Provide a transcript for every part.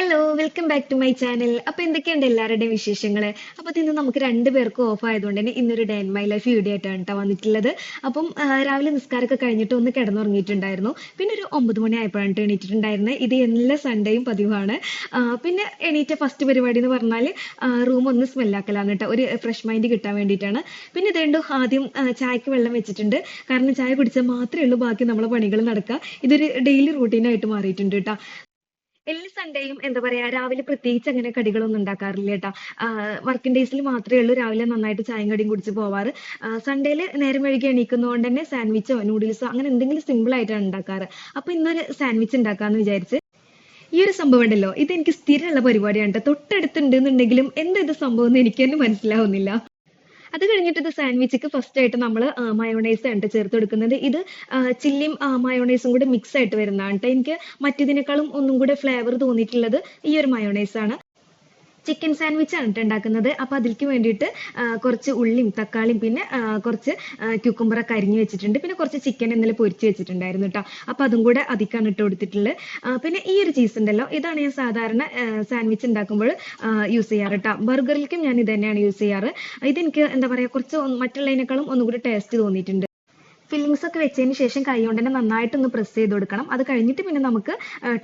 Hello welcome back to my channel അപ്പൊ എന്തൊക്കെയുണ്ട് എല്ലാവരുടെയും വിശേഷങ്ങൾ അപ്പൊ ഇന്ന് നമുക്ക് രണ്ട് രണ്ടുപേർക്കും ഓഫ് ആയതുകൊണ്ട് തന്നെ ഇന്നൊരു ഡേ മൈ ലൈഫ് വീഡിയോ ആയിട്ടാണ് കേട്ടോ വന്നിട്ടുള്ളത്. അപ്പം രാവിലെ നിസ്കാരമൊക്കെ കഴിഞ്ഞിട്ട് ഒന്ന് കിടന്നുറങ്ങിയിട്ടുണ്ടായിരുന്നു. പിന്നെ ഒരു ഒമ്പത് മണി ആയപ്പോഴാണ് ട്ടോ എണീറ്റിട്ടുണ്ടായിരുന്നത്. ഇത് എല്ലാ സൺഡേയും പതിവാണ്. പിന്നെ എണീറ്റ ഫസ്റ്റ് പരിപാടി എന്ന് പറഞ്ഞാൽ റൂം ഒന്ന് സ്മെല്ലാക്കലാണ് കേട്ടോ ഒരു ഫ്രഷ് മൈൻഡ് കിട്ടാൻ വേണ്ടിയിട്ടാണ്. പിന്നെ ഇതേണ്ടു ആദ്യം ചായക്ക് വെള്ളം വെച്ചിട്ടുണ്ട്. കാരണം ചായ കുടിച്ചാൽ മാത്രമേ ഉള്ളൂ ബാക്കി നമ്മളെ പണികൾ നടക്കുക. ഇതൊരു ഡെയിലി റൂട്ടീനായിട്ട് മാറിയിട്ടുണ്ട് കേട്ടോ എല്ലാ സൺഡേയും എന്താ പറയാ രാവിലെ പ്രത്യേകിച്ച് അങ്ങനെ കടികളൊന്നും ഉണ്ടാക്കാറില്ല കേട്ടോ. വർക്കിംഗ് ഡേയ്സിൽ മാത്രമേ ഉള്ളൂ രാവിലെ നന്നായിട്ട് ചായയും കടിയും കുടിച്ച് പോവാറ്. സൺഡേയിൽ നേരം വൈകി എണീക്കുന്നതുകൊണ്ട് തന്നെ സാൻഡ്വിച്ചോ നൂഡിൽസോ അങ്ങനെ എന്തെങ്കിലും സിമ്പിൾ ആയിട്ടാണ് ഉണ്ടാക്കാറ്. അപ്പൊ ഇന്നൊരു സാൻഡ്വിച്ച് ഉണ്ടാക്കാന്ന് വിചാരിച്ച് ഈ ഒരു സംഭവം ഉണ്ടല്ലോ ഇത് എനിക്ക് സ്ഥിരമുള്ള പരിപാടിയാണ് കേട്ടോ. തൊട്ടടുത്തുണ്ട് എന്നുണ്ടെങ്കിലും എന്താ ഇത് സംഭവം എന്ന് എനിക്ക് തന്നെ മനസ്സിലാവുന്നില്ല. അത് കഴിഞ്ഞിട്ട് ഇത് സാൻഡ്വിച്ചിക്ക് ഫസ്റ്റ് ആയിട്ട് നമ്മൾ മയോണൈസ് ആണ് ചേർത്ത് കൊടുക്കുന്നത്. ഇത് ചില്ലിയും മയോണൈസും കൂടെ മിക്സ് ആയിട്ട് വരുന്നതാണ് കേട്ടോ എനിക്ക് മറ്റേതിനേക്കാളും ഒന്നും കൂടെ ഫ്ലേവർ തോന്നിയിട്ടുള്ളത് ഈ ഒരു മയോണൈസ് ആണ്. ചിക്കൻ സാൻഡ്വിച്ച് ആണ് ട്ടോ ഉണ്ടാക്കുന്നത് അപ്പൊ അതിലേക്ക് വേണ്ടിയിട്ട് കുറച്ച് ഉള്ളിയും തക്കാളിയും പിന്നെ കുറച്ച് ക്യൂക്കുംബറൊക്കെ അരിഞ്ഞു വെച്ചിട്ടുണ്ട്. പിന്നെ കുറച്ച് ചിക്കൻ ഇന്നലെ പൊരിച്ച് വെച്ചിട്ടുണ്ടായിരുന്നു കേട്ടോ അപ്പൊ അതും കൂടെ അതിക്കാണ് ഇട്ട് കൊടുത്തിട്ടുള്ളത്. പിന്നെ ഈ ഒരു ചീസ് ഉണ്ടല്ലോ ഇതാണ് ഞാൻ സാധാരണ സാൻഡ്വിച്ച് ഉണ്ടാക്കുമ്പോൾ യൂസ് ചെയ്യാറ് കേട്ടോ ബർഗറിലേക്കും ഞാൻ ഇത് തന്നെയാണ് യൂസ് ചെയ്യാറ്. ഇതെനിക്ക് എന്താ പറയാ കുറച്ച് മറ്റുള്ളതിനേക്കാളും ഒന്നും കൂടി ടേസ്റ്റ് തോന്നിയിട്ടുണ്ട്. ഫില്ലിങ്സ് ഒക്കെ വെച്ചതിന് ശേഷം കൈ കൊണ്ട് തന്നെ നന്നായിട്ട് ഒന്ന് പ്രസ് ചെയ്ത് കൊടുക്കണം. അത് കഴിഞ്ഞിട്ട് പിന്നെ നമുക്ക്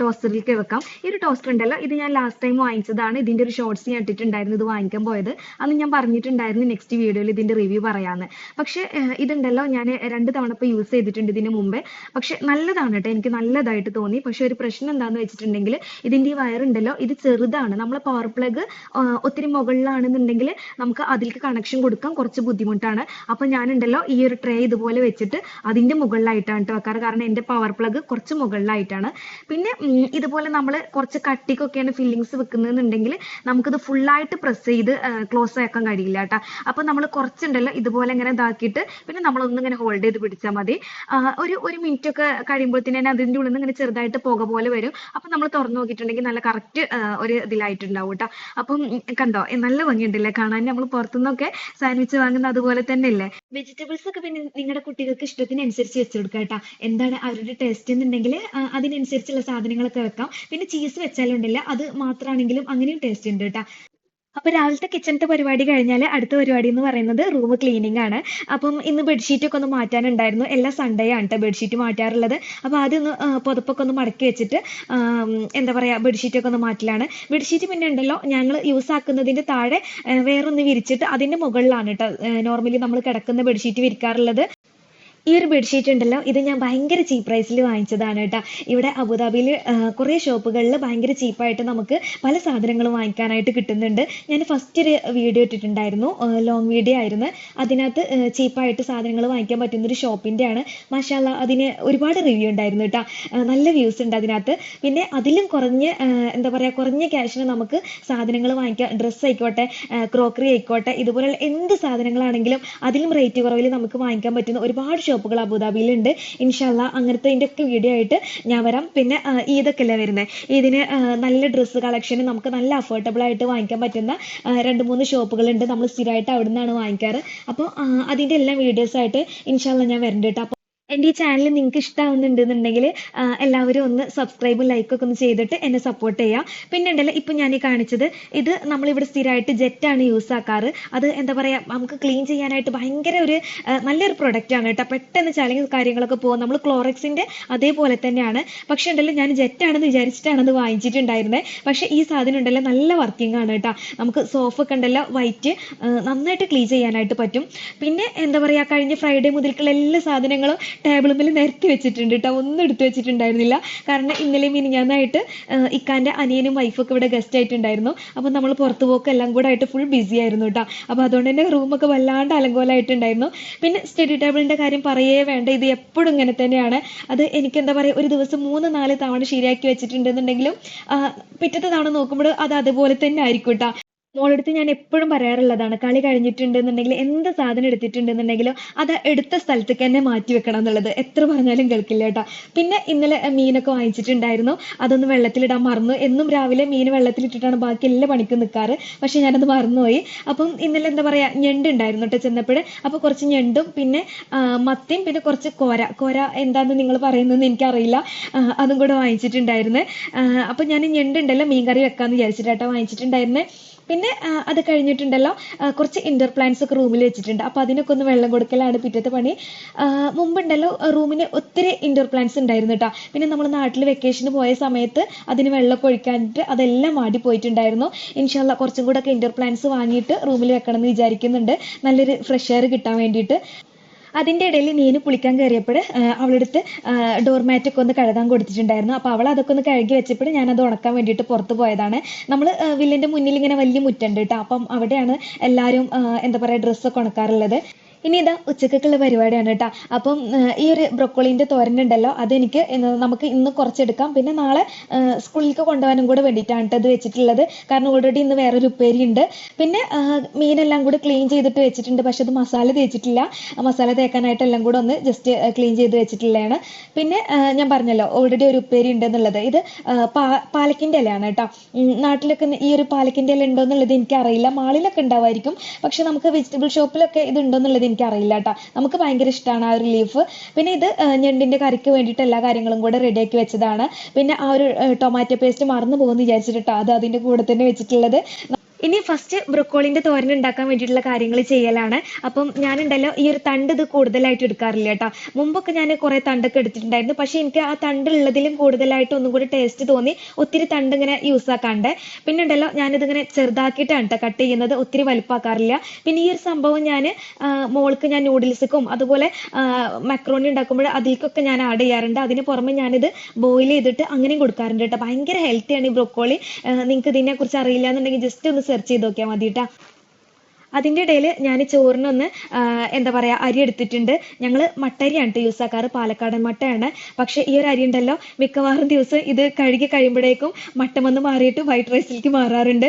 ടോസ്റ്ററിലേക്ക് വെക്കാം. ഈ ഒരു ടോസ്റ്റർ ഉണ്ടല്ലോ ഇത് ഞാൻ ലാസ്റ്റ് ടൈം വാങ്ങിച്ചതാണ്. ഇതിന്റെ ഒരു ഷോർട്സ് ഞാൻ ഇട്ടിട്ടുണ്ടായിരുന്നു ഇത് വാങ്ങിക്കാൻ പോയത്. അന്ന് ഞാൻ പറഞ്ഞിട്ടുണ്ടായിരുന്നു നെക്സ്റ്റ് വീഡിയോയിൽ ഇതിന്റെ റിവ്യൂ പറയാന്ന്. പക്ഷേ ഇതുണ്ടല്ലോ ഞാൻ രണ്ട് തവണ ഇപ്പോൾ യൂസ് ചെയ്തിട്ടുണ്ട് ഇതിന് മുമ്പേ. പക്ഷെ നല്ലതാണ് കേട്ടോ എനിക്ക് നല്ലതായിട്ട് തോന്നി. പക്ഷെ ഒരു പ്രശ്നം എന്താണെന്ന് വെച്ചിട്ടുണ്ടെങ്കിൽ ഇതിന്റെ ഈ വയറുണ്ടല്ലോ ഇത് ചെറുതാണ്. നമ്മളെ പവർ പ്ലഗ് ഒത്തിരി മുകളിലാണെന്നുണ്ടെങ്കിൽ നമുക്ക് അതിലേക്ക് കണക്ഷൻ കൊടുക്കാൻ കുറച്ച് ബുദ്ധിമുട്ടാണ്. അപ്പൊ ഞാനുണ്ടല്ലോ ഈ ഒരു ട്രേ ഇതുപോലെ വെച്ചിട്ട് അതിന്റെ മുകളിലായിട്ടാണ് ട്ടോ വെക്കാറ്. കാരണം എന്റെ പവർ പ്ലഗ് കുറച്ച് മുകളിലായിട്ടാണ്. പിന്നെ ഇതുപോലെ നമ്മൾ കുറച്ച് കട്ടിക്കൊക്കെയാണ് ഫില്ലിങ്സ് വെക്കുന്നതെന്നുണ്ടെങ്കിൽ നമുക്കിത് ഫുള്ളായിട്ട് പ്രസ് ചെയ്ത് ക്ലോസ് ആക്കാൻ കഴിയില്ല കേട്ടോ അപ്പൊ നമ്മൾ കുറച്ചുണ്ടല്ലോ ഇതുപോലെ ഇങ്ങനെ ഇതാക്കിയിട്ട് പിന്നെ നമ്മളൊന്നും ഇങ്ങനെ ഹോൾഡ് ചെയ്ത് പിടിച്ചാൽ മതി. ഒരു ഒരു മിനിറ്റ് ഒക്കെ കഴിയുമ്പോഴത്തേന് തന്നെ അതിന്റെ ഉള്ളിൽ നിന്ന് ഇങ്ങനെ ചെറുതായിട്ട് പുക പോലെ വരും. അപ്പൊ നമ്മൾ തുറന്നു നോക്കിയിട്ടുണ്ടെങ്കിൽ നല്ല കറക്റ്റ് ഒരു ഇതിലായിട്ടുണ്ടാവും കേട്ടോ അപ്പം കണ്ടോ? നല്ല ഭംഗിയുണ്ടല്ലേ കാണാൻ. നമ്മൾ പുറത്തുനിന്നൊക്കെ സാൻഡ്വിച്ച് വാങ്ങുന്ന അതുപോലെ തന്നെ അല്ലേ വെജിറ്റബിൾസ് ഒക്കെ പിന്നെ നിങ്ങളുടെ കുട്ടികൾക്ക് ഇഷ്ടത്തിനനുസരിച്ച് വെച്ച് കേട്ടോ എന്താണ് അവരുടെ ടേസ്റ്റ് എന്നുണ്ടെങ്കിൽ അതിനനുസരിച്ചുള്ള സാധനങ്ങളൊക്കെ വെക്കാം. പിന്നെ ചീസ് വെച്ചാലുണ്ടല്ല അത് മാത്രമാണെങ്കിലും അങ്ങനെയും ടേസ്റ്റ് ഉണ്ട് കേട്ടോ അപ്പൊ രാവിലത്തെ കിച്ചണത്തെ പരിപാടി കഴിഞ്ഞാൽ അടുത്ത പരിപാടി എന്ന് പറയുന്നത് റൂം ക്ലീനിങ് ആണ്. അപ്പം ഇന്ന് ബെഡ്ഷീറ്റ് ഒക്കെ ഒന്ന് മാറ്റാനുണ്ടായിരുന്നു. എല്ലാ സൺഡേ ആണ് ബെഡ്ഷീറ്റ് മാറ്റാറുള്ളത്. അപ്പൊ ആദ്യം ഒന്ന് പുതപ്പൊക്കെ ഒന്ന് മടക്കി വെച്ചിട്ട് എന്താ പറയാ ബെഡ്ഷീറ്റ് ഒക്കെ ഒന്ന് മാറ്റലാണ്. ബെഡ്ഷീറ്റ് പിന്നെ ഉണ്ടല്ലോ ഞങ്ങൾ യൂസ് ആക്കുന്നതിന്റെ താഴെ വേറൊന്ന് വിരിച്ചിട്ട് അതിന്റെ മുകളിലാണ് കേട്ടോ നോർമലി നമ്മൾ കിടക്കുന്ന ബെഡ്ഷീറ്റ് വിരിക്കാറുള്ളത്. ഈ ഒരു ബെഡ്ഷീറ്റ് ഉണ്ടല്ലോ ഇത് ഞാൻ ഭയങ്കര ചീപ്പ് പ്രൈസിൽ വാങ്ങിച്ചതാണ് കേട്ടോ. ഇവിടെ അബുദാബിയിൽ കുറേ ഷോപ്പുകളിൽ ഭയങ്കര ചീപ്പായിട്ട് നമുക്ക് പല സാധനങ്ങളും വാങ്ങിക്കാനായിട്ട് കിട്ടുന്നുണ്ട്. ഞാൻ ഫസ്റ്റ് ഒരു വീഡിയോ ഇട്ടിട്ടുണ്ടായിരുന്നു ലോങ് വീഡിയോ ആയിരുന്നു. അതിനകത്ത് ചീപ്പായിട്ട് സാധനങ്ങൾ വാങ്ങിക്കാൻ പറ്റുന്ന ഒരു ഷോപ്പിന്റെ ആണ് മാഷാല്ല അതിന് ഒരുപാട് റിവ്യൂ ഉണ്ടായിരുന്നു കേട്ടോ. നല്ല വ്യൂസ് ഉണ്ട് അതിനകത്ത്. പിന്നെ അതിലും കുറഞ്ഞ എന്താ പറയുക കുറഞ്ഞ ക്യാഷിന് നമുക്ക് സാധനങ്ങൾ വാങ്ങിക്കാം. ഡ്രസ്സ് ആയിക്കോട്ടെ ക്രോക്കറി ആയിക്കോട്ടെ ഇതുപോലുള്ള എന്ത് സാധനങ്ങളാണെങ്കിലും അതിലും റേറ്റ് കുറവിൽ നമുക്ക് വാങ്ങിക്കാൻ പറ്റുന്ന ഒരുപാട് ഷോപ്പുകൾ അബുദാബിയിലുണ്ട്. ഇൻഷാല്ല അങ്ങനത്തെ ഒക്കെ വീഡിയോ ആയിട്ട് ഞാൻ വരാം. പിന്നെ ഈദൊക്കെ വരുന്നത് ഇതിന് നല്ല ഡ്രസ്സ് കളക്ഷൻ നമുക്ക് നല്ല അഫോർഡബിൾ ആയിട്ട് വാങ്ങിക്കാൻ പറ്റുന്ന രണ്ട് മൂന്ന് ഷോപ്പുകളുണ്ട്. നമ്മൾ സ്ഥിരമായിട്ട് അവിടെ നിന്നാണ് വാങ്ങിക്കാറ്. അപ്പോൾ അതിന്റെ എല്ലാ വീഡിയോസ് ആയിട്ട് ഇൻഷാല്ല ഞാൻ വരുന്നുണ്ട് കേട്ടോ. എന്റെ ഈ ചാനൽ നിങ്ങൾക്ക് ഇഷ്ടമാവുന്നുണ്ടെന്നുണ്ടെങ്കിൽ എല്ലാവരും ഒന്ന് സബ്സ്ക്രൈബും ലൈക്കൊക്കെ ഒന്ന് ചെയ്തിട്ട് എന്നെ സപ്പോർട്ട് ചെയ്യുക പിന്നെ ഉണ്ടല്ലോ ഇപ്പം ഞാൻ ഈ കാണിച്ചത് ഇത് നമ്മളിവിടെ സ്ഥിരമായിട്ട് ജെറ്റാണ് യൂസ് ആക്കാറ്. അത് എന്താ പറയുക നമുക്ക് ക്ലീൻ ചെയ്യാനായിട്ട് ഭയങ്കര ഒരു നല്ലൊരു പ്രൊഡക്റ്റ് ആണ് കേട്ടോ. പെട്ടെന്ന് ചലങ്ങി കാര്യങ്ങളൊക്കെ പോകും. നമ്മൾ ക്ലോറക്സിന്റെ അതേപോലെ തന്നെയാണ്. പക്ഷേ ഉണ്ടല്ലോ ഞാൻ ജെറ്റാണെന്ന് വിചാരിച്ചിട്ടാണ് അത് വാങ്ങിച്ചിട്ടുണ്ടായിരുന്നത് പക്ഷേ ഈ സാധനം ഉണ്ടല്ലോ നല്ല വർക്കിംഗ് ആണ് കേട്ടോ. നമുക്ക് സോഫ ഒക്കെ ഉണ്ടല്ലോ വൈറ്റ് നന്നായിട്ട് ക്ലീൻ ചെയ്യാനായിട്ട് പറ്റും. പിന്നെ എന്താ പറയുക കഴിഞ്ഞ ഫ്രൈഡേ മുതൽക്കുള്ള എല്ലാ സാധനങ്ങളും ടേബിളുമ്മിൽ നിരത്തി വെച്ചിട്ടുണ്ട് കേട്ടോ ഒന്നും എടുത്തു വെച്ചിട്ടുണ്ടായിരുന്നില്ല. കാരണം ഇന്നലെ മിനിഞ്ഞാന്നായിട്ട് ഇക്കാന്റെ അനിയനും ഒക്കെ ഇവിടെ ഗസ്റ്റ് ആയിട്ടുണ്ടായിരുന്നു. അപ്പോൾ നമ്മൾ പുറത്തു പോക്ക് എല്ലാം കൂടെ ആയിട്ട് ഫുൾ ബിസി ആയിരുന്നു കേട്ടോ അപ്പോൾ അതുകൊണ്ട് തന്നെ റൂമൊക്കെ വല്ലാണ്ട് അലങ്കോലമായിട്ടുണ്ടായിരുന്നു പിന്നെ സ്റ്റഡി ടേബിളിന്റെ കാര്യം പറയേ വേണ്ട. ഇത് എപ്പോഴും ഇങ്ങനെ തന്നെയാണ്. അത് എനിക്ക് എന്താ പറയുക ഒരു ദിവസം മൂന്ന് നാല് തവണ ശരിയാക്കി വെച്ചിട്ടുണ്ടെന്നുണ്ടെങ്കിലും പിറ്റത്തെ തവണ നോക്കുമ്പോൾ അത് അതുപോലെ തന്നെ ആയിരിക്കും കേട്ടോ മോളടുത്ത് ഞാൻ എപ്പോഴും പറയാറുള്ളതാണ് കളി കഴിഞ്ഞിട്ടുണ്ടെന്നുണ്ടെങ്കിൽ എന്ത് സാധനം എടുത്തിട്ടുണ്ടെന്നുണ്ടെങ്കിലും അത് എടുത്ത സ്ഥലത്തേക്ക് തന്നെ മാറ്റി വെക്കണം എന്നുള്ളത്. എത്ര പറഞ്ഞാലും കേൾക്കില്ല കേട്ടോ. പിന്നെ ഇന്നലെ മീനൊക്കെ വാങ്ങിച്ചിട്ടുണ്ടായിരുന്നു. അതൊന്ന് വെള്ളത്തിലിടാൻ മറന്നു. എന്നും രാവിലെ മീൻ വെള്ളത്തിലിട്ടിട്ടാണ് ബാക്കി എല്ലാ പണിക്കും നിൽക്കാറ് പക്ഷെ ഞാനത് മറന്നുപോയി. അപ്പം ഇന്നലെ എന്താ പറയാ ഞണ്ട് ഉണ്ടായിരുന്നു കേട്ടോ ചെന്നപ്പോൾ അപ്പോൾ കുറച്ച് ഞണ്ടും പിന്നെ മത്തിയും പിന്നെ കുറച്ച് കോര. കോര എന്താന്ന് നിങ്ങൾ പറയുന്നതെന്ന് എനിക്കറിയില്ല. അതും കൂടെ വാങ്ങിച്ചിട്ടുണ്ടായിരുന്നു. അപ്പം ഞാൻ ഞണ്ടുണ്ടല്ലോ മീൻകറി വെക്കാമെന്ന് വിചാരിച്ചിട്ടാട്ടോ വാങ്ങിച്ചിട്ടുണ്ടായിരുന്നെ. പിന്നെ അത് കഴിഞ്ഞിട്ടുണ്ടല്ലോ കുറച്ച് ഇൻഡോർ പ്ലാന്റ്സ് ഒക്കെ റൂമിൽ വെച്ചിട്ടുണ്ട്. അപ്പോൾ അതിനൊക്കെ ഒന്ന് വെള്ളം കൊടുക്കലാണ് പിറ്റത്തെ പണി. മുമ്പുണ്ടല്ലോ റൂമിന് ഒത്തിരി ഇൻഡോർ പ്ലാന്റ്സ് ഉണ്ടായിരുന്നു കേട്ടോ പിന്നെ നമ്മൾ നാട്ടിൽ വെക്കേഷന് പോയ സമയത്ത് അതിന് വെള്ളമൊക്കെ ഒഴിക്കാനിട്ട് അതെല്ലാം മാടി പോയിട്ടുണ്ടായിരുന്നു. ഇൻഷാല്ല കുറച്ചും കൂടെ ഒക്കെ ഇൻഡോർ പ്ലാന്റ്സ് വാങ്ങിയിട്ട് റൂമിൽ വെക്കണം എന്ന് വിചാരിക്കുന്നുണ്ട്. നല്ലൊരു ഫ്രഷ് എയർ കിട്ടാൻ വേണ്ടിയിട്ട്. അതിന്റെ ഇടയിൽ നീനു കുളിക്കാൻ കയറിയപ്പോൾ അവളെടുത്ത് ഡോർമാറ്റൊക്കെ ഒന്ന് കഴുകാൻ കൊടുത്തിട്ടുണ്ടായിരുന്നു. അപ്പോൾ അവൾ അതൊക്കെ ഒന്ന് കഴുകി വെച്ചപ്പോൾ ഞാൻ അത് ഉണക്കാൻ വേണ്ടിയിട്ട് പുറത്ത് പോയതാണ്. നമ്മൾ വില്ലിന്റെ മുന്നിൽ ഇങ്ങനെ വലിയ മുറ്റുണ്ട് കേട്ടോ. അപ്പം അവിടെയാണ് എല്ലാവരും എന്താ പറയുക ഡ്രസ്സൊക്കെ ഉണക്കാറുള്ളത്. ഇനി ഇതാ ഉച്ചക്കൊക്കെയുള്ള പരിപാടിയാണ് കേട്ടോ. അപ്പം ഈ ഒരു ബ്രൊക്കോളിന്റെ തോരൻ ഉണ്ടല്ലോ അതെനിക്ക് നമുക്ക് ഇന്ന് കുറച്ചെടുക്കാം. പിന്നെ നാളെ സ്കൂളിലേക്ക് കൊണ്ടുപോകാനും കൂടെ വേണ്ടിയിട്ടാണ് കേട്ടോ ഇത് വെച്ചിട്ടുള്ളത്. കാരണം ഓൾറെഡി ഇന്ന് വേറൊരു ഉപ്പേരി ഉണ്ട്. പിന്നെ മീനെല്ലാം കൂടി ക്ലീൻ ചെയ്തിട്ട് വെച്ചിട്ടുണ്ട്. പക്ഷെ അത് മസാല തേച്ചിട്ടില്ല. മസാല തേക്കാനായിട്ട് എല്ലാം കൂടെ ഒന്ന് ജസ്റ്റ് ക്ലീൻ ചെയ്ത് വെച്ചിട്ടുള്ളതാണ്. പിന്നെ ഞാൻ പറഞ്ഞല്ലോ ഓൾറെഡി ഒരു ഉപ്പേരി ഉണ്ടെന്നുള്ളത്. ഇത് പാലക്കിന്റെ ഇലയാണ് കേട്ടോ. നാട്ടിലൊക്കെ ഈ ഒരു പാലക്കിന്റെ ഇല ഉണ്ടോ എന്നുള്ളത് എനിക്കറിയില്ല. മാളിലൊക്കെ ഉണ്ടാവായിരിക്കും. പക്ഷെ നമുക്ക് വെജിറ്റബിൾ ഷോപ്പിലൊക്കെ ഇത് ഉണ്ടോ എന്നുള്ളത് എനിക്കറിയില്ല കേട്ടോ നമുക്ക് ഭയങ്കര ഇഷ്ടമാണ് ആ ഒരു ലീഫ് പിന്നെ ഇത് ഞണ്ടിന്റെ കറിക്ക് വേണ്ടിയിട്ട് എല്ലാ കാര്യങ്ങളും കൂടെ റെഡിയാക്കി വെച്ചതാണ്. പിന്നെ ആ ഒരു ടൊമാറ്റോ പേസ്റ്റ് മറന്നു പോകുമെന്ന് വിചാരിച്ചിട്ടോ അത് അതിന്റെ കൂടെ തന്നെ വെച്ചിട്ടുള്ളത്. ഇനി ഫസ്റ്റ് ബ്രൊക്കോളിന്റെ തോരൻ ഉണ്ടാക്കാൻ വേണ്ടിയിട്ടുള്ള കാര്യങ്ങൾ ചെയ്യലാണ്. അപ്പം ഞാനുണ്ടല്ലോ ഈ ഒരു തണ്ട് ഇത് കൂടുതലായിട്ട് എടുക്കാറില്ല കേട്ടോ. മുമ്പൊക്കെ ഞാൻ കുറേ തണ്ടൊക്കെ എടുത്തിട്ടുണ്ടായിരുന്നു. പക്ഷേ എനിക്ക് ആ തണ്ട് ഉള്ളതിലും കൂടുതലായിട്ട് ഒന്നും കൂടി ടേസ്റ്റ് തോന്നി. ഒത്തിരി തണ്ട് ഇങ്ങനെ യൂസ് ആക്കാണ്ട്. പിന്നെ ഉണ്ടല്ലോ ഞാനിതിങ്ങനെ ചെറുതാക്കിയിട്ടാണ് കേട്ടോ കട്ട് ചെയ്യുന്നത്. ഒത്തിരി വലുപ്പാക്കാറില്ല. പിന്നെ ഈ ഒരു സംഭവം ഞാൻ മോൾക്ക് ഞാൻ നൂഡിൽസിക്കും അതുപോലെ മക്രോണി ഉണ്ടാക്കുമ്പോൾ അതിലേക്കൊക്കെ ഞാൻ ആഡ് ചെയ്യാറുണ്ട്. അതിന് പുറമെ ഞാനിത് ബോയിൽ ചെയ്തിട്ട് അങ്ങനെയും കൊടുക്കാറുണ്ട് കേട്ടോ ഭയങ്കര ഹെൽത്തിയാണ് ഈ ബ്രൊക്കോളി. നിങ്ങൾക്ക് ഇതിനെക്കുറിച്ച് അറിയില്ല എന്നുണ്ടെങ്കിൽ ജസ്റ്റ് ഒന്ന് സെർച്ച് ചെയ്ത് നോക്കിയാൽ മതി കേട്ടോ അതിന്റെ ഇടയിൽ ഞാൻ ചോറിനൊന്ന് എന്താ പറയുക അരി എടുത്തിട്ടുണ്ട്. ഞങ്ങൾ മട്ടരിയാണ് യൂസ് ആക്കാറ്. പാലക്കാടൻ മട്ടയാണ്. പക്ഷേ ഈ ഒരു അരി ഉണ്ടല്ലോ മിക്കവാറും ദിവസം ഇത് കഴുകി കഴിയുമ്പോഴേക്കും മട്ടം വന്ന് മാറിയിട്ട് വൈറ്റ് റൈസിലേക്ക് മാറാറുണ്ട്.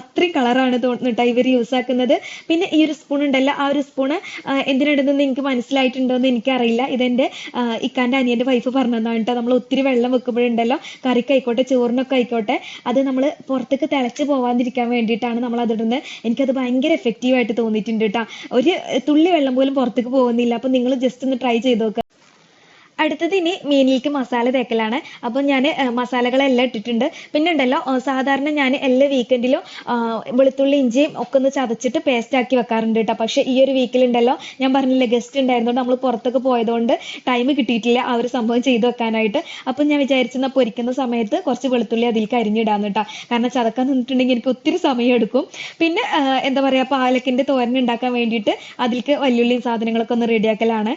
അത്രയും കളറാണ് തോന്നുന്നുട്ടോ ഇവർ യൂസ് ആക്കുന്നത്. പിന്നെ ഈ ഒരു സ്പൂൺ ഉണ്ടല്ലോ ആ ഒരു സ്പൂണ് എന്തിനിടുന്നെന്ന് എനിക്ക് മനസ്സിലായിട്ടുണ്ടോ എന്ന് എനിക്കറിയില്ല ഇതെന്റെ ഇക്കാന്റെ അനിയന്റെ വൈഫ് പറഞ്ഞതാണ് കേട്ടോ നമ്മൾ ഒത്തിരി വെള്ളം വെക്കുമ്പോഴുണ്ടല്ലോ കറിക്ക് ആയിക്കോട്ടെ ചോറിനൊക്കെ ആയിക്കോട്ടെ അത് നമ്മൾ പുറത്തേക്ക് തിളച്ച് പോവാതിരിക്കാൻ വേണ്ടിയിട്ടാണ് നമ്മൾ അതിടുന്നത് എനിക്കത് ഭയങ്കര എഫക്റ്റീവ് ആയിട്ട് തോന്നിയിട്ടുണ്ട് കേട്ടോ ഒരു തുള്ളി വെള്ളം പോലും പുറത്തേക്ക് പോകുന്നില്ല. അപ്പോൾ നിങ്ങൾ ജസ്റ്റ് ഒന്ന് ട്രൈ ചെയ്ത് നോക്കുക അടുത്തത് ഇനി മീനിലേക്ക് മസാല തേക്കലാണ്. അപ്പം ഞാൻ മസാലകളെല്ലാം ഇട്ടിട്ടുണ്ട്. പിന്നെ ഉണ്ടല്ലോ സാധാരണ ഞാൻ എല്ലാ വീക്കെൻഡിലും വെളുത്തുള്ളി ഇഞ്ചിയും ഒക്കെ ഒന്ന് ചതച്ചിട്ട് പേസ്റ്റ് ആക്കി വെക്കാറുണ്ട് കേട്ടോ. പക്ഷേ ഈ ഒരു വീക്കിലുണ്ടല്ലോ ഞാൻ പറഞ്ഞില്ല ഗസ്റ്റ് ഉണ്ടായിരുന്നോണ്ട് നമ്മൾ പുറത്തൊക്കെ പോയതുകൊണ്ട് ടൈം കിട്ടിയിട്ടില്ല ആ ഒരു സംഭവം ചെയ്തു വെക്കാനായിട്ട്. അപ്പം ഞാൻ വിചാരിച്ചെന്ന പൊരിക്കുന്ന സമയത്ത് കുറച്ച് വെളുത്തുള്ളി അതിലേക്ക് അരിഞ്ഞിടാന്ന് കേട്ടോ. കാരണം ചതക്കാൻ നിന്നിട്ടുണ്ടെങ്കിൽ എനിക്ക് ഒത്തിരി സമയം എടുക്കും. പിന്നെ എന്താ പറയുക പാലക്കിന്റെ തോരൻ ഉണ്ടാക്കാൻ വേണ്ടിയിട്ട് അതിലേക്ക് വല്യുള്ളിയും സാധനങ്ങളൊക്കെ ഒന്ന് റെഡിയാക്കലാണ്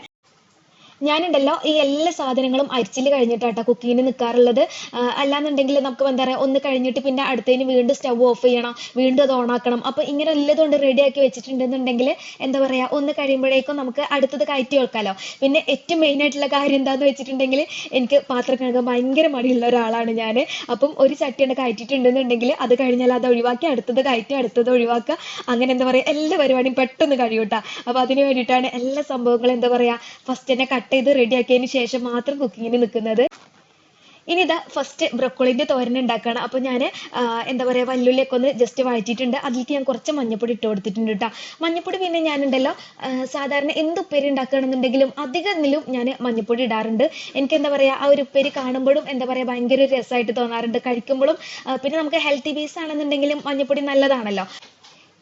ഞാനുണ്ടല്ലോ ഈ എല്ലാ സാധനങ്ങളും അരിച്ചിൽ കഴിഞ്ഞിട്ടാട്ടോ കുക്കിങ്ങിന് നിൽക്കാറുള്ളത് അല്ലാന്നുണ്ടെങ്കിൽ നമുക്ക് എന്താ പറയുക ഒന്ന് കഴിഞ്ഞിട്ട് പിന്നെ അടുത്തതിന് വീണ്ടും സ്റ്റവ് ഓഫ് ചെയ്യണം വീണ്ടും അത് ഓണാക്കണം അപ്പോൾ ഇങ്ങനെ എല്ലതും കൊണ്ട് റെഡിയാക്കി വെച്ചിട്ടുണ്ടെന്നുണ്ടെങ്കിൽ എന്താ പറയുക ഒന്ന് കഴിയുമ്പോഴേക്കും നമുക്ക് അടുത്തത് കയറ്റി വെക്കാലോ. പിന്നെ ഏറ്റവും മെയിൻ ആയിട്ടുള്ള കാര്യം എന്താന്ന് വെച്ചിട്ടുണ്ടെങ്കിൽ എനിക്ക് പാത്രം കഴുകാൻ ഭയങ്കര മടിയുള്ള ഒരാളാണ് ഞാൻ അപ്പം ഒരു ചട്ടി ചട്ടിയാണ് കയറ്റിയിട്ടുണ്ടെന്നുണ്ടെങ്കിൽ അത് കഴിഞ്ഞാൽ അത് ഒഴിവാക്കി അടുത്തത് കയറ്റി അടുത്തത് ഒഴിവാക്കുക. അങ്ങനെ എന്താ പറയുക എല്ലാ പരിപാടിയും പെട്ടെന്ന് കഴിയൂട്ടാ അപ്പോൾ അതിന് വേണ്ടിയിട്ടാണ് എല്ലാ സംഭവങ്ങളും എന്താ പറയുക ഫസ്റ്റ് തന്നെ കട്ട് ചെയ്ത് റെഡിയാക്കിയതിന് ശേഷം മാത്രം കുക്കിങ്ങിന് നിൽക്കുന്നത്. ഇനി ഇതാ ഫസ്റ്റ് ബ്രക്കോളിന്റെ തോരൻ ഉണ്ടാക്കുകയാണ് അപ്പോൾ ഞാൻ എന്താ പറയുക വല്ലുള്ളിയൊക്കെ ഒന്ന് ജസ്റ്റ് വഴറ്റിയിട്ടുണ്ട്. അതിലേക്ക് ഞാൻ കുറച്ച് മഞ്ഞപ്പൊടി ഇട്ട് കൊടുത്തിട്ടുണ്ട് കേട്ടോ. മഞ്ഞപ്പൊടി പിന്നെ ഞാനുണ്ടല്ലോ സാധാരണ എന്ത് ഉപ്പേരി ഉണ്ടാക്കുകയാണെന്നുണ്ടെങ്കിലും അധികത്തിലും ഞാൻ മഞ്ഞപ്പൊടി ഇടാറുണ്ട്. എനിക്ക് എന്താ പറയുക ആ ഒരു ഉപ്പേരി കാണുമ്പോഴും എന്താ പറയുക ഭയങ്കര ഒരു രസമായിട്ട് തോന്നാറുണ്ട്. കഴിക്കുമ്പോഴും പിന്നെ നമുക്ക് ഹെൽത്തി ബേസ് ആണെന്നുണ്ടെങ്കിലും മഞ്ഞപ്പൊടി നല്ലതാണല്ലോ.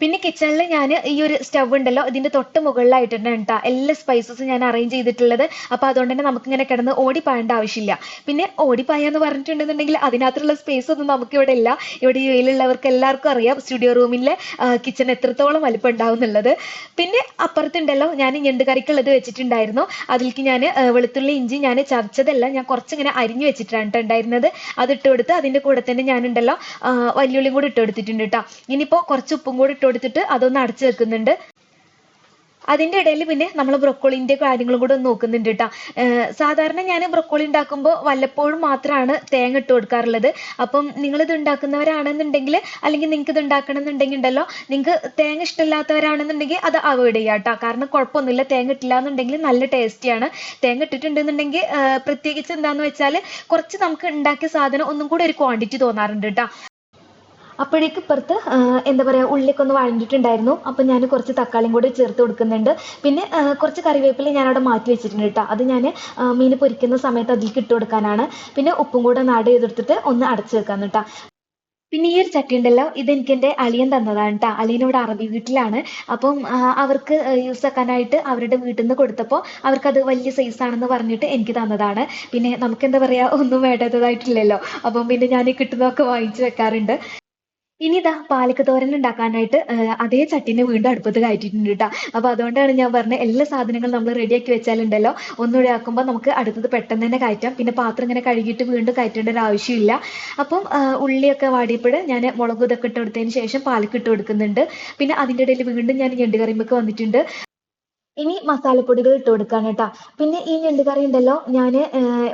പിന്നെ കിച്ചണിൽ ഞാൻ ഈ ഒരു സ്റ്റവ് ഉണ്ടല്ലോ ഇതിന്റെ തൊട്ട് മുകളിലായിട്ടുണ്ട് കേട്ടോ. എല്ലാ സ്പൈസസും ഞാൻ അറേഞ്ച് ചെയ്തിട്ടുള്ളത്. അപ്പോൾ അതുകൊണ്ട് തന്നെ നമുക്ക് ഇങ്ങനെ കിടന്ന് ഓടിപ്പായേണ്ട ആവശ്യമില്ല. പിന്നെ ഓടിപ്പായെന്ന് പറഞ്ഞിട്ടുണ്ടെന്നുണ്ടെങ്കിൽ അതിനകത്തുള്ള സ്പേസ് ഒന്നും നമുക്ക് ഇവിടെ ഇല്ല. ഇവിടെ യു എയിലുള്ളവർക്ക് എല്ലാവർക്കും അറിയാം സ്റ്റുഡിയോ റൂമിലെ കിച്ചൺ എത്രത്തോളം വലിപ്പം ഉണ്ടാവും എന്നുള്ളത്. പിന്നെ അപ്പുറത്തുണ്ടല്ലോ ഞാൻ ഞണ്ട് കറിക്കുള്ളത് വെച്ചിട്ടുണ്ടായിരുന്നു. അതിലേക്ക് ഞാൻ വെളുത്തുള്ളി ഇഞ്ചി ഞാൻ ചതച്ചതല്ല ഞാൻ കുറച്ചിങ്ങനെ അരിഞ്ഞു വെച്ചിട്ടാണ് ട്ടോ ഉണ്ടായിരുന്നത്. അത് ഇട്ട് കൊടുത്ത് അതിന്റെ കൂടെ തന്നെ ഞാനുണ്ടല്ലോ വല്യുള്ളിയും കൂടി ഇട്ട് കൊടുത്തിട്ടുണ്ട് കേട്ടോ. ഇനിയിപ്പോൾ കുറച്ച് ഉപ്പും കൂടി ഇട്ട് കൊടുത്തിട്ട് അതൊന്ന് അടച്ചു വെക്കുന്നുണ്ട്. അതിന്റെ ഇടയിൽ പിന്നെ നമ്മൾ ബ്രൊക്കോളിന്റെ കാര്യങ്ങളും കൂടെ ഒന്ന് നോക്കുന്നുണ്ട് കേട്ടോ. സാധാരണ ഞാൻ ബ്രൊക്കോളി ഉണ്ടാക്കുമ്പോൾ വല്ലപ്പോഴും മാത്രമാണ് തേങ്ങ ഇട്ട് കൊടുക്കാറുള്ളത്. അപ്പം നിങ്ങൾ ഇത് ഉണ്ടാക്കുന്നവരാണെന്നുണ്ടെങ്കിൽ അല്ലെങ്കിൽ നിങ്ങൾക്ക് ഇത് ഉണ്ടാക്കണം എന്നുണ്ടെങ്കിൽ ഉണ്ടല്ലോ നിങ്ങൾക്ക് തേങ്ങ ഇഷ്ടമില്ലാത്തവരാണെന്നുണ്ടെങ്കിൽ അത് അവോയ്ഡ് ചെയ്യാം കേട്ടോ. കാരണം കുഴപ്പമൊന്നുമില്ല തേങ്ങ ഇട്ടില്ല എന്നുണ്ടെങ്കിൽ നല്ല ടേസ്റ്റിയാണ്. തേങ്ങ ഇട്ടിട്ടുണ്ടെന്നുണ്ടെങ്കിൽ പ്രത്യേകിച്ച് എന്താണെന്ന് വെച്ചാൽ കുറച്ച് നമുക്ക് ഉണ്ടാക്കിയ സാധനം ഒന്നും കൂടെ ഒരു ക്വാണ്ടിറ്റി തോന്നാറുണ്ട് കേട്ടോ. അപ്പോഴേക്ക് ഇപ്പുറത്ത് എന്താ പറയുക ഉള്ളിയൊക്കെ ഒന്ന് വഴഞ്ഞിട്ടുണ്ടായിരുന്നു അപ്പോൾ ഞാൻ കുറച്ച് തക്കാളിയും കൂടി ചേർത്ത് കൊടുക്കുന്നുണ്ട്. പിന്നെ കുറച്ച് കറിവേപ്പില ഞാൻ അവിടെ മാറ്റി വെച്ചിട്ടുണ്ട് കേട്ടോ. അത് ഞാൻ മീൻ പൊരിക്കുന്ന സമയത്ത് അതിലേക്ക് ഇട്ട് കൊടുക്കാനാണ്. പിന്നെ ഉപ്പും കൂടെ ആഡ് ചെയ്തെടുത്തിട്ട് ഒന്ന് അടച്ചു വെക്കാൻ കേട്ടോ. പിന്നെ ഈ ഒരു ചട്ടി ഉണ്ടല്ലോ ഇത് എനിക്ക് എന്റെ അളിയൻ തന്നതാണ് കേട്ടോ. അളിയൻ ഇവിടെ അറബി വീട്ടിലാണ്. അപ്പം അവർക്ക് യൂസ് ആക്കാനായിട്ട് അവരുടെ വീട്ടിൽ നിന്ന് കൊടുത്തപ്പോൾ അവർക്കത് വലിയ സൈസ് ആണെന്ന് പറഞ്ഞിട്ട് എനിക്ക് തന്നതാണ്. പിന്നെ നമുക്ക് എന്താ പറയുക ഒന്നും വേണ്ടാത്തതായിട്ടില്ലല്ലോ. അപ്പം പിന്നെ ഞാൻ കിട്ടുന്നതൊക്കെ വാങ്ങിച്ചു വെക്കാറുണ്ട്. ഇനി ഇതാ പാലക്ക് തോരൻ ഉണ്ടാക്കാനായിട്ട് അതേ ചട്ടിനെ വീണ്ടും അടുപ്പത്ത് കയറ്റിയിട്ടുണ്ട് കേട്ടോ അപ്പൊ അതുകൊണ്ടാണ് ഞാൻ പറഞ്ഞത് എല്ലാ സാധനങ്ങളും നമ്മൾ റെഡിയാക്കി വെച്ചാലുണ്ടല്ലോ. ഒന്നൊഴിയാക്കുമ്പോൾ നമുക്ക് അടുത്തത് പെട്ടെന്ന് തന്നെ കയറ്റാം. പിന്നെ പാത്രം ഇങ്ങനെ കഴുകിയിട്ട് വീണ്ടും കയറ്റേണ്ട ഒരു ആവശ്യമില്ല. അപ്പം ഉള്ളിയൊക്കെ വാടിയപ്പോൾ ഞാൻ മുളക് ഇതൊക്കെ ഇട്ട് കൊടുത്തതിന് ശേഷം പാലക്ക് ഇട്ട് കൊടുക്കുന്നുണ്ട്. പിന്നെ അതിന്റെ ഇടയിൽ വീണ്ടും ഞാൻ ഞണ്ട് കറിയുമ്പൊക്കെ വന്നിട്ടുണ്ട്. ഇനി മസാലപ്പൊടികൾ ഇട്ട് കൊടുക്കാണ് കേട്ടോ പിന്നെ ഈ ഞണ്ട് കറി ഉണ്ടല്ലോ ഞാൻ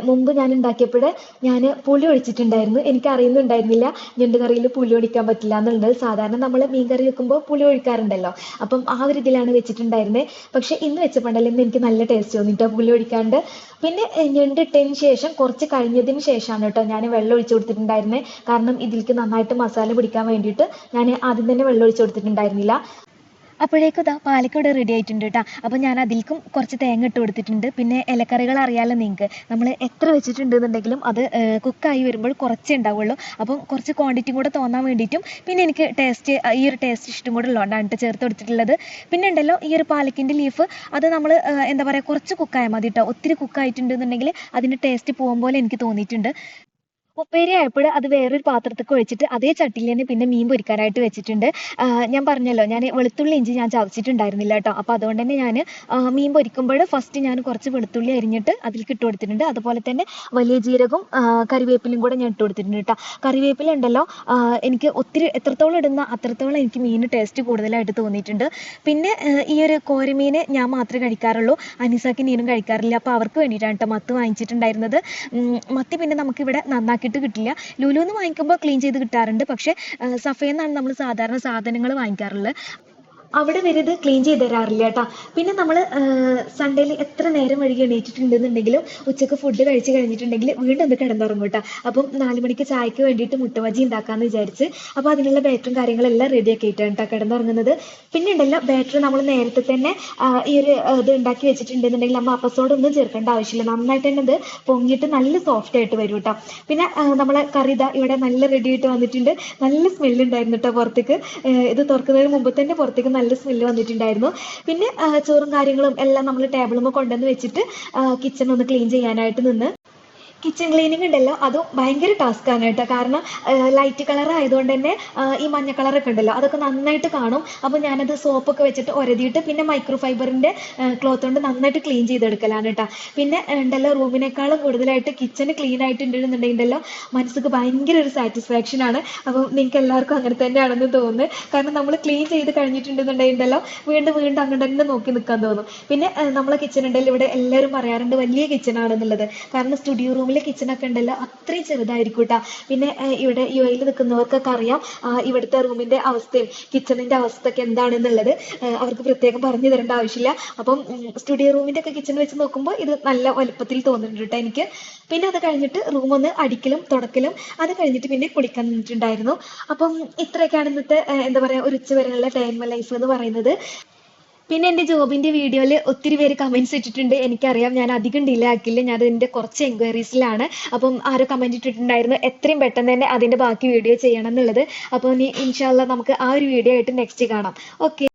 മുമ്പ് ഞാൻ ഉണ്ടാക്കിയപ്പോൾ ഞാൻ പുളി ഒഴിച്ചിട്ടുണ്ടായിരുന്നു. എനിക്ക് അറിയുന്നുണ്ടായിരുന്നില്ല ഞണ്ട് കറിയിൽ പുളി ഒഴിക്കാൻ പറ്റില്ല എന്നുള്ളത്. സാധാരണ നമ്മൾ മീൻ കറി വെക്കുമ്പോൾ പുളി ഒഴിക്കാറുണ്ടല്ലോ. അപ്പം ആ ഒരു ഇതിലാണ് വെച്ചിട്ടുണ്ടായിരുന്നത് പക്ഷെ ഇന്ന് വെച്ചപ്പോണ്ടല്ലോ ഇന്ന് എനിക്ക് നല്ല ടേസ്റ്റ് തോന്നിട്ടോ പുളി ഒഴിക്കാണ്ട്. പിന്നെ ഞണ്ട് ഇട്ടതിന് ശേഷം കുറച്ച് കഴിഞ്ഞതിന് ശേഷമാണ് കേട്ടോ ഞാൻ വെള്ളം ഒഴിച്ചു കൊടുത്തിട്ടുണ്ടായിരുന്നത് കാരണം ഇതിലേക്ക് നന്നായിട്ട് മസാല പിടിക്കാൻ വേണ്ടിയിട്ട് ഞാൻ ആദ്യം തന്നെ വെള്ളം ഒഴിച്ചു കൊടുത്തിട്ടുണ്ടായിരുന്നില്ല. അപ്പോഴേക്കും ഇതാ പാലക്ക ഇവിടെ റെഡി ആയിട്ടുണ്ട് കേട്ടോ അപ്പോൾ ഞാൻ അതിലേക്കും കുറച്ച് തേങ്ങ ഇട്ട് കൊടുത്തിട്ടുണ്ട്. പിന്നെ ഇലക്കറികൾ അറിയാലോ നിങ്ങൾക്ക്. നമ്മൾ എത്ര വെച്ചിട്ടുണ്ടെന്നുണ്ടെങ്കിലും അത് കുക്കായി വരുമ്പോൾ കുറച്ചേ ഉണ്ടാവുള്ളൂ. അപ്പം കുറച്ച് ക്വാണ്ടിറ്റി കൂടെ തോന്നാൻ വേണ്ടിയിട്ടും പിന്നെ എനിക്ക് ടേസ്റ്റ് ഈ ഒരു ടേസ്റ്റ് ഇഷ്ടം കൂടെ ഉള്ളതുകൊണ്ടാണ് കേട്ടോ ചേർത്ത് കൊടുത്തിട്ടുള്ളത്. പിന്നെ ഉണ്ടല്ലോ ഈ ഒരു പാലക്കിന്റെ ലീഫ് അത് നമ്മൾ എന്താ പറയുക കുറച്ച് കുക്കായാൽ മതി കേട്ടോ ഒത്തിരി കുക്കായിട്ടുണ്ടെന്നുണ്ടെങ്കിൽ അതിന്റെ ടേസ്റ്റ് പോകും പോലെ എനിക്ക് തോന്നിയിട്ടുണ്ട്. ഉപ്പേരി ആയപ്പോൾ അത് വേറൊരു പാത്രത്തേക്ക് ഒഴിച്ചിട്ട് അതേ ചട്ടിയിൽ തന്നെ പിന്നെ മീൻ പൊരിക്കാനായിട്ട് വെച്ചിട്ടുണ്ട്. ഞാൻ പറഞ്ഞല്ലോ ഞാൻ വെളുത്തുള്ളി ഇഞ്ചി ഞാൻ ചതച്ചിട്ടുണ്ടായിരുന്നില്ല കേട്ടോ. അപ്പോൾ അതുകൊണ്ട് തന്നെ ഞാൻ മീൻ പൊരിക്കുമ്പോൾ ഫസ്റ്റ് ഞാൻ കുറച്ച് വെളുത്തുള്ളി അരിഞ്ഞിട്ട് അതിൽ ഇട്ട് കൊടുത്തിട്ടുണ്ട്. അതുപോലെ തന്നെ വലിയ ജീരകവും കറിവേപ്പിലും കൂടെ ഞാൻ ഇട്ട് കൊടുത്തിട്ടുണ്ട് കേട്ടോ. കറിവേപ്പില ഉണ്ടല്ലോ എനിക്ക് ഒത്തിരി എത്രത്തോളം ഇടുന്ന അത്രത്തോളം എനിക്ക് മീൻ ടേസ്റ്റ് കൂടുതലായിട്ട് തോന്നിയിട്ടുണ്ട്. പിന്നെ ഈ ഒരു കോരമീൻ ഞാൻ മാത്രമേ കഴിക്കാറുള്ളൂ. അനിസാക്കി നീനും കഴിക്കാറില്ല. അപ്പോൾ അവർക്ക് വേണ്ടിയിട്ടാണ് കേട്ടോ മത്ത് വാങ്ങിച്ചിട്ടുണ്ടായിരുന്നത്. മത്തി പിന്നെ നമുക്കിവിടെ നന്നാക്കിയിട്ട് കിട്ടില്ല. ലുലുന്ന് വാങ്ങിക്കുമ്പോൾ ക്ലീൻ ചെയ്ത് കിട്ടാറുണ്ട്. പക്ഷേ സഫയിൽ നിന്നാണ് നമ്മൾ സാധാരണ സാധനങ്ങൾ വാങ്ങിക്കാറുള്ളത്. അവിടെ വരെ ഇത് ക്ലീൻ ചെയ്ത് തരാറില്ല കേട്ടോ പിന്നെ നമ്മൾ സൺഡേയിൽ എത്ര നേരം വൈകി എണീറ്റിട്ടുണ്ടെന്നുണ്ടെങ്കിലും ഉച്ചയ്ക്ക് ഫുഡ് കഴിച്ച് കഴിഞ്ഞിട്ടുണ്ടെങ്കിൽ വീണ്ടും ഒന്ന് കിടന്നുറങ്ങും കേട്ടോ അപ്പം നാല് മണിക്ക് ചായക്ക് വേണ്ടിയിട്ട് മുട്ടബജി ഉണ്ടാക്കാമെന്ന് വിചാരിച്ച് അപ്പോൾ അതിനുള്ള ബാറ്ററും കാര്യങ്ങളെല്ലാം റെഡി ആക്കിയിട്ടാണ് കേട്ടോ കിടന്നുറങ്ങുന്നത്. പിന്നെ ഉണ്ടല്ലോ ബാറ്റർ നമ്മൾ നേരത്തെ തന്നെ ഈ ഒരു ഇത് ഉണ്ടാക്കി വെച്ചിട്ടുണ്ടെന്നുണ്ടെങ്കിൽ നമ്മൾ അപ്പസോഡ് ഒന്നും ചേർക്കേണ്ട ആവശ്യമില്ല. നന്നായിട്ട് തന്നെ ഇത് പൊങ്ങിയിട്ട് നല്ല സോഫ്റ്റ് ആയിട്ട് വരും കേട്ടോ പിന്നെ നമ്മളെ കറി ഇതാ ഇവിടെ നല്ല റെഡി ആയിട്ട് വന്നിട്ടുണ്ട്. നല്ല സ്മെല്ല് ഉണ്ടായിരുന്നു കേട്ടോ പുറത്തേക്ക്. ഇത് തുറക്കുന്നതിന് മുമ്പ് തന്നെ പുറത്തേക്ക് നല്ല സ്മെല്ല് വന്നിട്ടുണ്ടായിരുന്നു. പിന്നെ ചോറും കാര്യങ്ങളും എല്ലാം നമ്മൾ ടേബിളുമ്പോൾ കൊണ്ടുവന്ന് വെച്ചിട്ട് കിച്ചൺ ഒന്ന് ക്ലീൻ ചെയ്യാനായിട്ട് നിന്ന്. കിച്ചൺ ക്ലീനിങ് ഉണ്ടല്ലോ അതും ഭയങ്കര ആണ് കേട്ടോ. കാരണം ലൈറ്റ് കളർ ആയതുകൊണ്ട് തന്നെ ഈ മഞ്ഞ കളറൊക്കെ ഉണ്ടല്ലോ അതൊക്കെ നന്നായിട്ട് കാണും. അപ്പോൾ ഞാനത് സോപ്പൊക്കെ വെച്ചിട്ട് ഒരതിയിട്ട് പിന്നെ മൈക്രോ ഫൈബറിന്റെ ക്ലോത്ത് കൊണ്ട് നന്നായിട്ട് ക്ലീൻ ചെയ്തെടുക്കലാണ് കേട്ടോ. പിന്നെ ഉണ്ടല്ലോ റൂമിനേക്കാളും കൂടുതലായിട്ട് കിച്ചൺ ക്ലീൻ ആയിട്ട് ഉണ്ടെന്നുണ്ടെങ്കിലോ മനസ്സിക്ക് ഭയങ്കര ഒരു സാറ്റിസ്ഫാക്ഷൻ ആണ്. അപ്പോൾ നിങ്ങൾക്ക് എല്ലാവർക്കും അങ്ങനെ തന്നെയാണെന്ന് തോന്നുന്നു. കാരണം നമ്മൾ ക്ലീൻ ചെയ്ത് കഴിഞ്ഞിട്ടുണ്ടെന്നുണ്ടെങ്കിലോ വീണ്ടും വീണ്ടും അങ്ങോട്ട് തന്നെ നോക്കി നിൽക്കാൻ തോന്നും. പിന്നെ നമ്മളെ കിച്ചൺ ഉണ്ടല്ലോ ഇവിടെ എല്ലാവരും പറയാറുണ്ട് വലിയ കിച്ചൺ ആണെന്നുള്ളത്. കാരണം സ്റ്റുഡിയോ റൂമിലെ കിച്ചണൊക്കെ ഉണ്ടല്ലോ അത്രയും ചെറുതായിരിക്കും പിന്നെ ഇവിടെ യു എയിൽ നിൽക്കുന്നവർക്കൊക്കെ അറിയാം ഇവിടുത്തെ റൂമിന്റെ അവസ്ഥയും കിച്ചണിന്റെ അവസ്ഥയൊക്കെ എന്താണെന്നുള്ളത്. അവർക്ക് പ്രത്യേകം പറഞ്ഞു തരേണ്ട ആവശ്യമില്ല. അപ്പം സ്റ്റുഡിയോ റൂമിന്റെ ഒക്കെ കിച്ചൺ വെച്ച് നോക്കുമ്പോൾ ഇത് നല്ല വലുപ്പത്തിൽ തോന്നുന്നുണ്ട് കേട്ടോ എനിക്ക്. പിന്നെ അത് കഴിഞ്ഞിട്ട് റൂം ഒന്ന് അടിക്കലും തുടക്കലും അത് കഴിഞ്ഞിട്ട് പിന്നെ കുളിക്കാൻ നിന്നിട്ടുണ്ടായിരുന്നു അപ്പം ഇത്രയൊക്കെയാണ് ഇന്നത്തെ എന്താ പറയാ ഒരു ഉച്ച വരെയുള്ള ടൈം ലൈഫ് എന്ന് പറയുന്നത്. പിന്നെ എന്റെ ജോബിന്റെ വീഡിയോയിൽ ഒത്തിരി പേര് കമന്റ്സ് ഇട്ടിട്ടുണ്ട്. എനിക്കറിയാം ഞാൻ അധികം ഡിലേ ആക്കില്ല ഞാൻ അതിന്റെ കുറച്ച് എൻക്വയറീസിലാണ് അപ്പം ആരോ കമന്റ് ഇട്ടിട്ടുണ്ടായിരുന്നു. എത്രയും പെട്ടെന്ന് തന്നെ അതിന്റെ ബാക്കി വീഡിയോ ചെയ്യണം എന്നുള്ളത്. അപ്പോൾ ഇനി ഇൻഷാല്ല നമുക്ക് ആ ഒരു വീഡിയോ ആയിട്ട് നെക്സ്റ്റ് കാണാം. ഓക്കെ